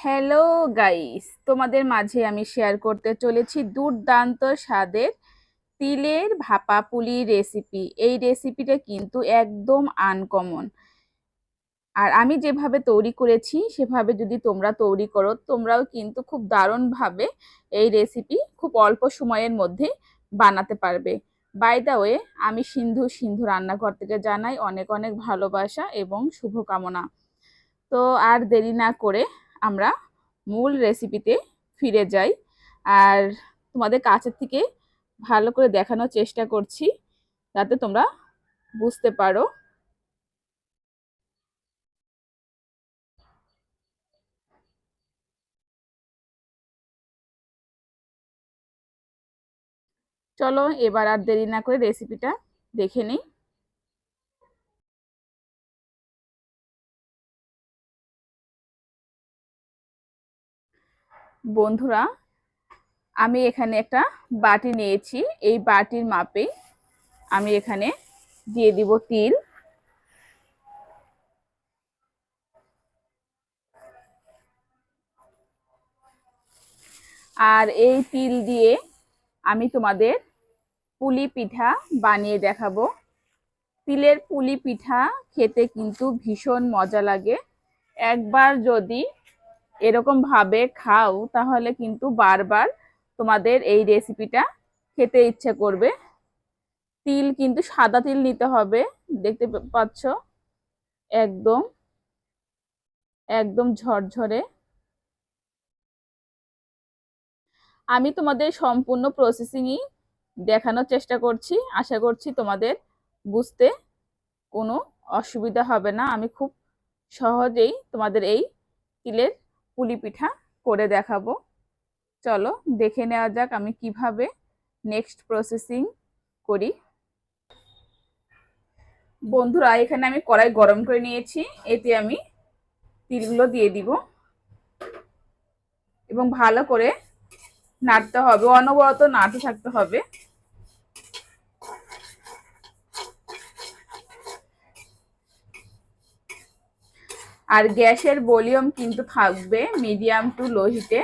Hello guys তোমাদের মাঝে আমি শেয়ার করতে চলেছি দুর্দান্ত স্বাদের তিলের ভাপা পুলি রেসিপি এই রেসিপিটা কিন্তু একদম আনকমন আর আমি যেভাবে তৈরি করেছি, সেভাবে যদি তোমরা তৈরি করো, তোমরাও কিন্তু খুব দারুণভাবে এই রেসিপি খুব অল্প সময়ের মধ্যে বানাতে পারবে। বাই দা ওয়ে আমি সিন্ধু সিন্ধু রান্নাঘর থেকে জানাই অনেক অনেক ভালোবাসা এবং শুভকামনা। তো আর দেরি না করে আমরা মূল রেসিপিতে ফিরে যাই। আর তোমাদের কাছের থেকে ভালো করে দেখানোর চেষ্টা করছি, যাতে তোমরা বুঝতে পারো। চলো এবার আর দেরি না করে রেসিপিটা দেখে নিই। বন্ধুরা, আমি এখানে একটা বাটি নিয়েছি। এই বাটির মাপে আমি এখানে দিয়ে দিব তিল। আর এই তিল দিয়ে আমি তোমাদের পুলি পিঠা বানিয়ে দেখাবো। তিলের পুলি পিঠা খেতে কিন্তু ভীষণ মজা লাগে। একবার যদি এরকম ভাবে খাও, তাহলে কিন্তু বারবার তোমাদের এই রেসিপিটা খেতে ইচ্ছে করবে। তিল কিন্তু সাদা তিল নিতে হবে, দেখতে পাচ্ছ? একদম একদম ঝরঝরে। আমি তোমাদের সম্পূর্ণ প্রসেসিংই দেখানোর চেষ্টা করছি, আশা করছি তোমাদের বুঝতে কোনো অসুবিধা হবে না। আমি খুব সহজেই তোমাদের এই তিলের পুলি পিঠা করে দেখাবো। চলো দেখে নেওয়া যাক আমি কীভাবে নেক্সট প্রসেসিং করি। বন্ধুরা, এখানে আমি কড়াই গরম করে নিয়েছি। এতে আমি তিলগুলো দিয়ে দিব। এবং ভালো করে নাড়তে হবে, অনবরত নাড়তে থাকতে হবে। আর গ্যাসের ভলিউম কিন্তু থাকবে মিডিয়াম টু লো হিটে।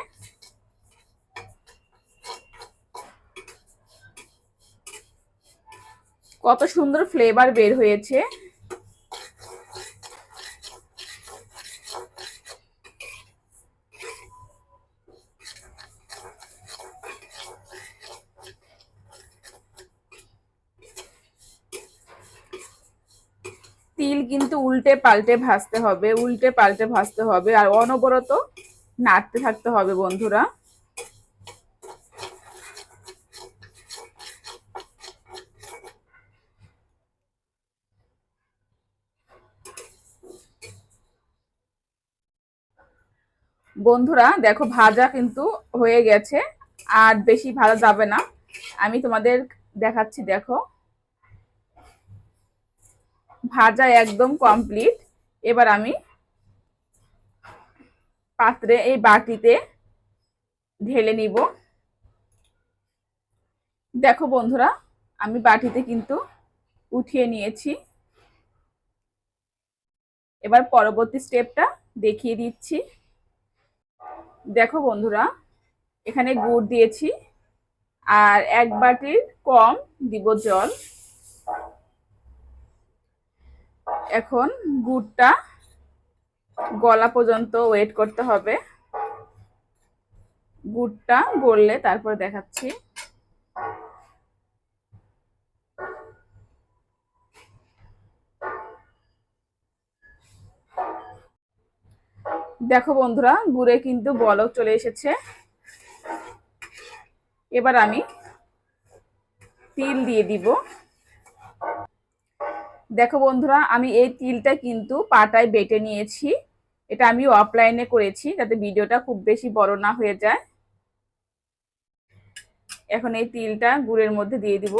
কত সুন্দর ফ্লেভার বের হয়েছে। তিল কিন্তু উল্টে পাল্টে ভাজতে হবে, উল্টে পাল্টে ভাজতে হবে, আর অনবরত নাড়তে থাকতে হবে বন্ধুরা। বন্ধুরা, দেখো ভাজা কিন্তু হয়ে গেছে, আর বেশি ভাজা যাবে না। আমি তোমাদের দেখাচ্ছি, দেখো। ভাজা একদম কমপ্লিট এবার আমি পাত্রে এই বাটিতে ঢেলে নিব। দেখো বন্ধুরা, আমি বাটিতে কিন্তু উঠিয়ে নিয়েছি। এবার পরবর্তী স্টেপটা দেখিয়ে দিচ্ছি। দেখো বন্ধুরা, এখানে গুড় দিয়েছি। আর এক বাটির কম দিব জল। এখন গুড়টা গলা পর্যন্ত ওয়েট করতে হবে। গুড়টা গড়লে তারপর দেখাচ্ছি। দেখো বন্ধুরা, গুড়ে কিন্তু বলক চলে এসেছে। এবার আমি তিল দিয়ে দিব। দেখো বন্ধুরা, আমি এই তিলটা কিন্তু পাটায় বেটে নিয়েছি। এটা আমি অফলাইনে করেছি, যাতে ভিডিওটা খুব বেশি বড় না হয়ে যায়। এখন এই তিলটা গুড়ের মধ্যে দিয়ে দিব।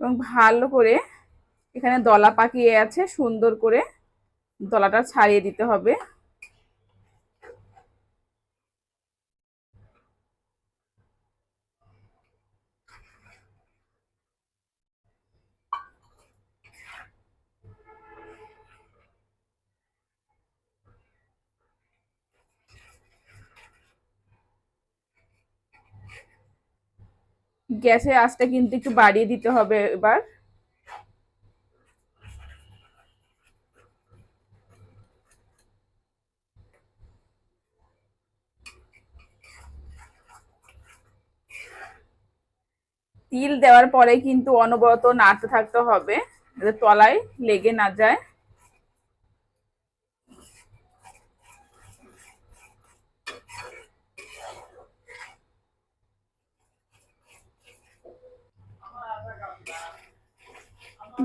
এবং ভালো করে এখানে দলা পাকিয়ে আছে, সুন্দর করে দলাটা ছাড়িয়ে দিতে হবে। গ্যাসের আঁচটা কিন্তু একটু বাড়িয়ে দিতে হবে এবার। তিল দেওয়ার পরে কিন্তু অনবরত নাড়তে থাকতে হবে তলায় লেগে না যায়।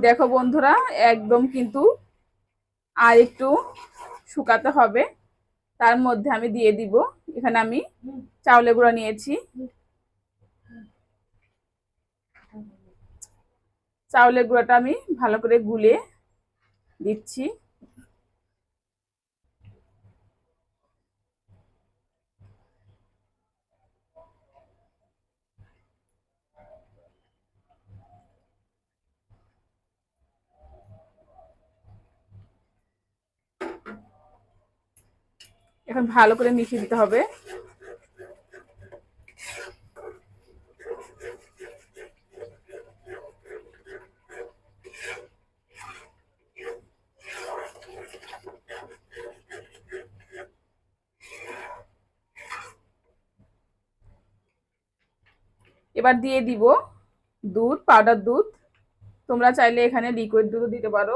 দেখো বন্ধুরা, একদম কিন্তু আর একটু শুকাতে হবে। তার মধ্যে আমি দিয়ে দিব। এখানে আমি চাউলে গুঁড়া নিয়েছি। চাউলের গুঁড়োটা আমি ভালো করে গুলে দিচ্ছি। ভালো করে মিশিয়ে দিতে হবে। এবার দিয়ে দিব দুধ পাউডার দুধ। তোমরা চাইলে এখানে লিকুইড দুধও দিতে পারো।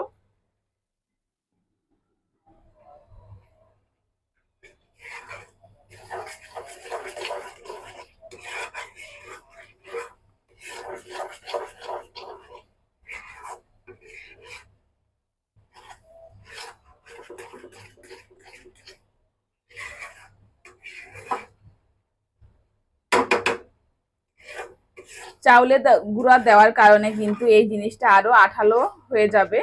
চাউলে গুঁড়া দেওয়ার কারণে কিন্তু এই জিনিসটা আরও আঠালো হয়ে যাবে।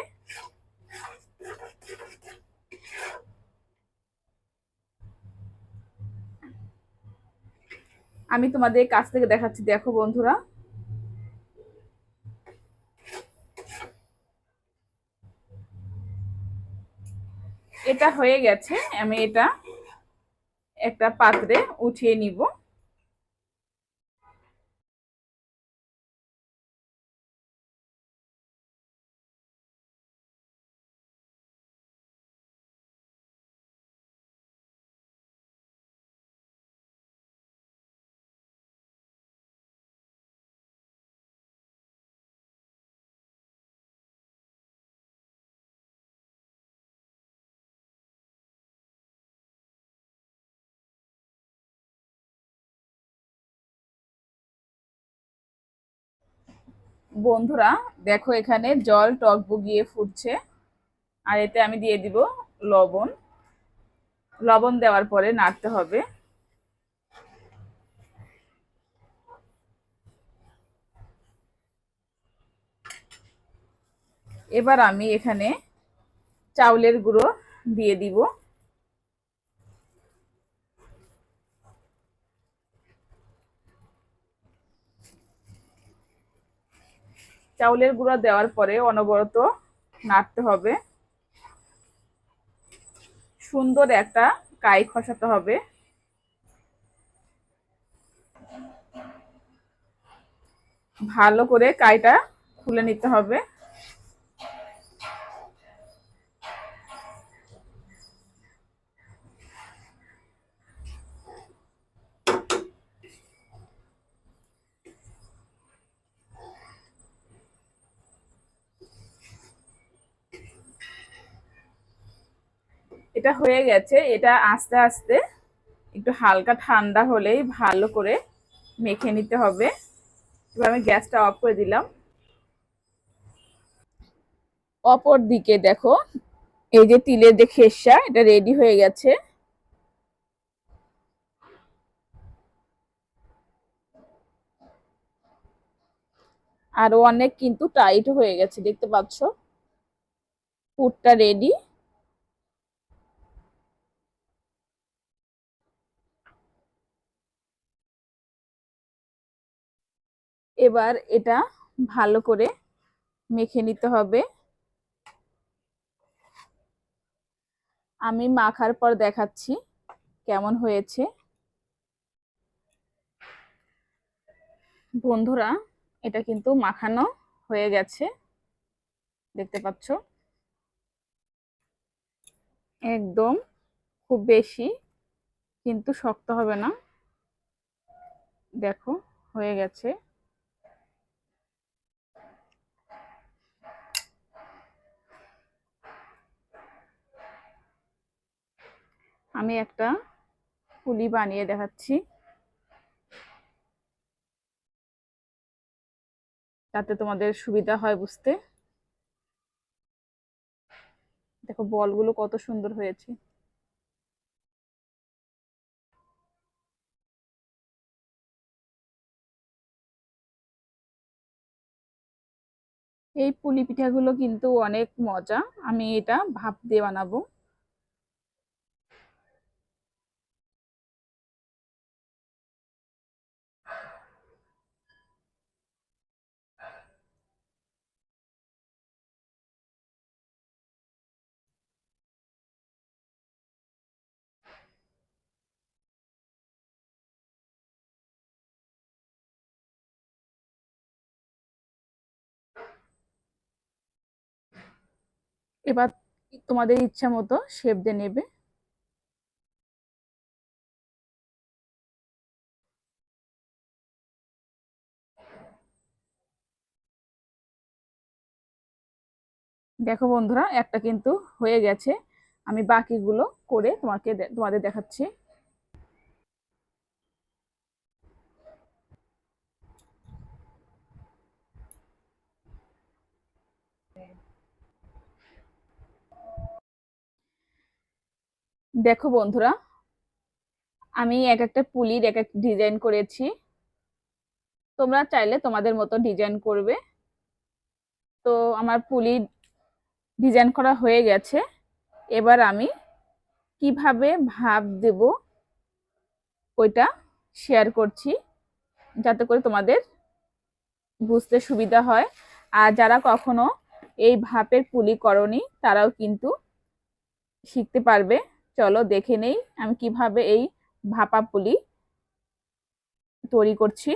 আমি তোমাদের কাছ থেকে দেখাচ্ছি, দেখো বন্ধুরা। এটা হয়ে গেছে, আমি এটা একটা পাত্রে উঠিয়ে নিব। বন্ধুরা, দেখো এখানে জল টক বুগিয়ে ফুটছে, আর এতে আমি দিয়ে দিব লবণ। লবণ দেওয়ার পরে নাড়তে হবে। এবার আমি এখানে চাউলের গুঁড়ো দিয়ে দিব। চাউলের গুঁড়া দেওয়ার পরে অনবরত নাড়তে হবে। সুন্দর একটা কাই খসাতে হবে। ভালো করে কাইটা খুলে নিতে হবে। এটা হয়ে গেছে, এটা আস্তে আস্তে একটু হালকা ঠান্ডা হলেই ভালো করে মেখে নিতে হবে। এবার আমি গ্যাসটা অফ করে দিলাম। অপর দিকে দেখো, এই যে তিলের যে খেসা, এটা রেডি হয়ে গেছে। আরও অনেক কিন্তু টাইট হয়ে গেছে, দেখতে পাচ্ছ? পুরটা রেডি এবার এটা ভালো করে মেখে নিতে হবে। আমি মাখার পর দেখাচ্ছি কেমন হয়েছে। বন্ধুরা, এটা কিন্তু মাখানো হয়ে গেছে। দেখতে পাচ্ছ? একদম খুব বেশি কিন্তু শক্ত হবে না। দেখো, হয়ে গেছে। আমি একটা পুলি বানিয়ে দেখাচ্ছি। যাতে তোমাদের সুবিধা হয় বুঝতে। দেখো, বলগুলো কত সুন্দর হয়েছে। এই পুলি পিঠাগুলো কিন্তু অনেক মজা। আমি এটা ভাপ দিয়ে বানাবো। এবার তোমাদের ইচ্ছা মতো শেপ দিয়ে নেবে। দেখো বন্ধুরা, একটা কিন্তু হয়ে গেছে। আমি বাকিগুলো করে তোমাকে তোমাদের দেখাচ্ছি। দেখো বন্ধুরা, আমি এক একটা পুলির এক একটা ডিজাইন করেছি। তোমরা চাইলে তোমাদের মতো ডিজাইন করবে। তো আমার পুলি ডিজাইন করা হয়ে গেছে। এবার আমি কীভাবে ভাব দেব ওইটা শেয়ার করছি, যাতে করে তোমাদের বুঝতে সুবিধা হয়। আর যারা কখনো এই ভাপের পুলি করনি, তারাও কিন্তু শিখতে পারবে। চলো দেখে নেই, আমি কীভাবে এই ভাপা পুলি তৈরি করছি।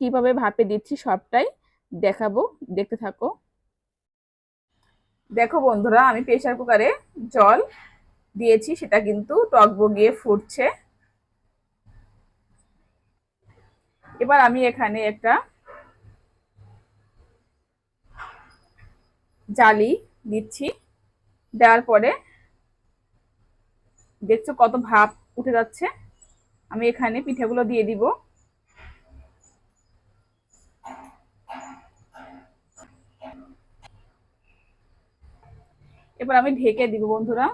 কীভাবে ভাপে দিচ্ছি সবটাই দেখাবো, দেখতে থাকো। দেখো বন্ধুরা, আমি প্রেশার কুকারে জল দিয়েছি, সেটা কিন্তু টক বগিয়ে ফুটছে। এবার আমি এখানে একটা জালি দিচ্ছি। দেওয়ার পরে দেখছ কত ভাপ উঠে যাচ্ছে। আমি এখানে পিঠাগুলো দিয়ে দিব। এবার আমি ঢেকে দিব বন্ধুরা।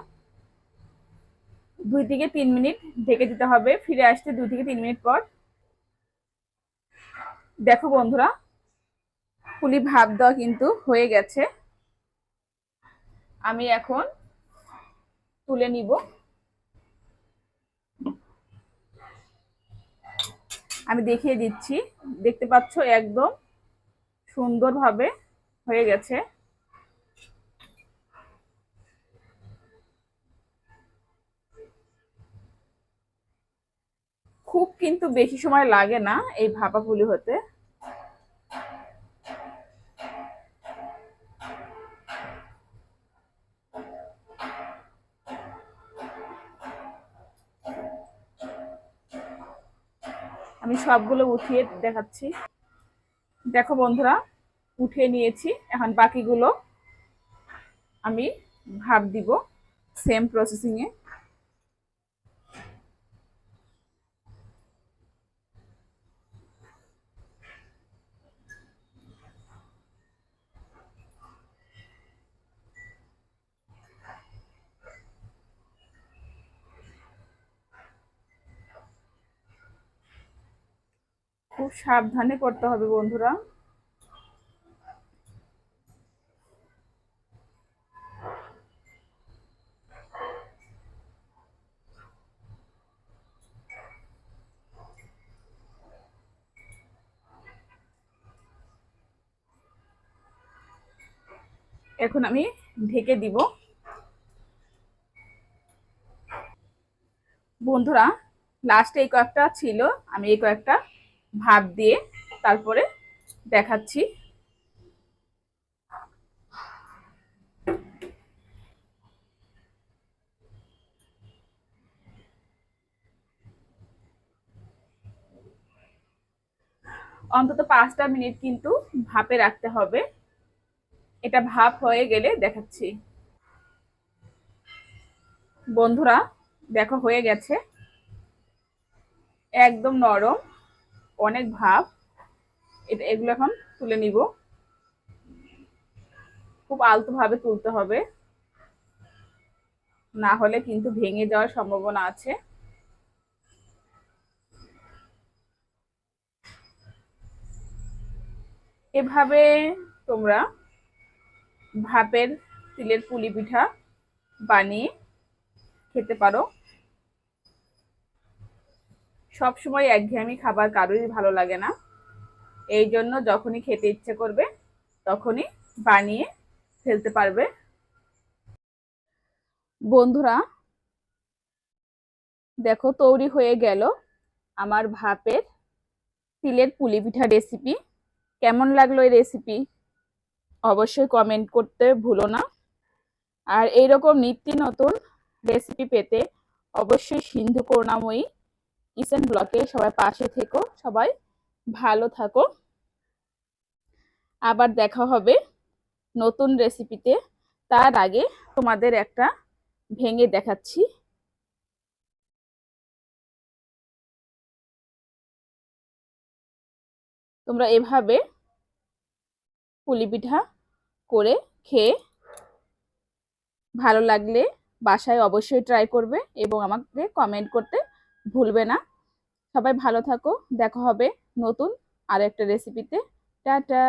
দুই থেকে তিন মিনিট ঢেকে দিতে হবে। ফিরে আসতে দুই থেকে তিন মিনিট পর। দেখো বন্ধুরা, পুলি ভাব দেওয়া কিন্তু হয়ে গেছে। আমি এখন তুলে নিব। আমি দেখিয়ে দিচ্ছি। দেখতে পাচ্ছ একদম সুন্দরভাবে হয়ে গেছে। খুব কিন্তু বেশি সময় লাগে না এই ভাপা পুলি হতে। আমি সবগুলো উঠিয়ে দেখাচ্ছি। দেখো বন্ধুরা, উঠিয়ে নিয়েছি। এখন বাকিগুলো আমি ভাব দিব সেম প্রসেসিংয়ে খুব সাবধানে করতে হবে বন্ধুরা। এখন আমি ঢেকে দিব। বন্ধুরা লাস্টে এই কয়েকটা ছিল, আমি এই কয়েকটা ভাপ দিয়ে তারপরে দেখাচ্ছি। অন্তত পাঁচটা মিনিট কিন্তু ভাপে রাখতে হবে। এটা ভাপ হয়ে গেলে দেখাচ্ছি। বন্ধুরা, দেখো হয়ে গেছে। একদম নরম। অনেক ভাব। এটা এগুলো এখন তুলে নিব। খুব আলতো ভাবে তুলতে হবে। না হলে কিন্তু ভেঙে যাওয়ার সম্ভাবনা আছে। এভাবে তোমরা ভাপের তিলের পুলি পিঠা বানিয়ে খেতে পারো। সব সময় একঘেয়েমি খাবার কারোরই ভালো লাগে না। এই জন্য যখনই খেতে ইচ্ছে করবে, তখনই বানিয়ে ফেলতে পারবে। বন্ধুরা, দেখো তৈরি হয়ে গেল আমার ভাপের তিলের পুলি পিঠা রেসিপি কেমন লাগল এই রেসিপি অবশ্যই কমেন্ট করতে ভুলো না। আর এইরকম নিত্য নতুন রেসিপি পেতে অবশ্যই সিন্ধু করুণাময়ী কিচেন ব্লকে সবাই পাশে থেকো, সবাই ভালো থাকো। আবার দেখা হবে নতুন রেসিপিতে তার আগে তোমাদের একটা ভেঙে দেখাচ্ছি। তোমরা এভাবে পুলি পিঠা করে খেয়ে ভালো লাগলে বাসায় অবশ্যই ট্রাই করবে এবং আমাকে কমেন্ট করতে ভুলবে না। সবাই ভালো থাকো দেখা হবে নতুন আর একটা রেসিপিতে টাটা!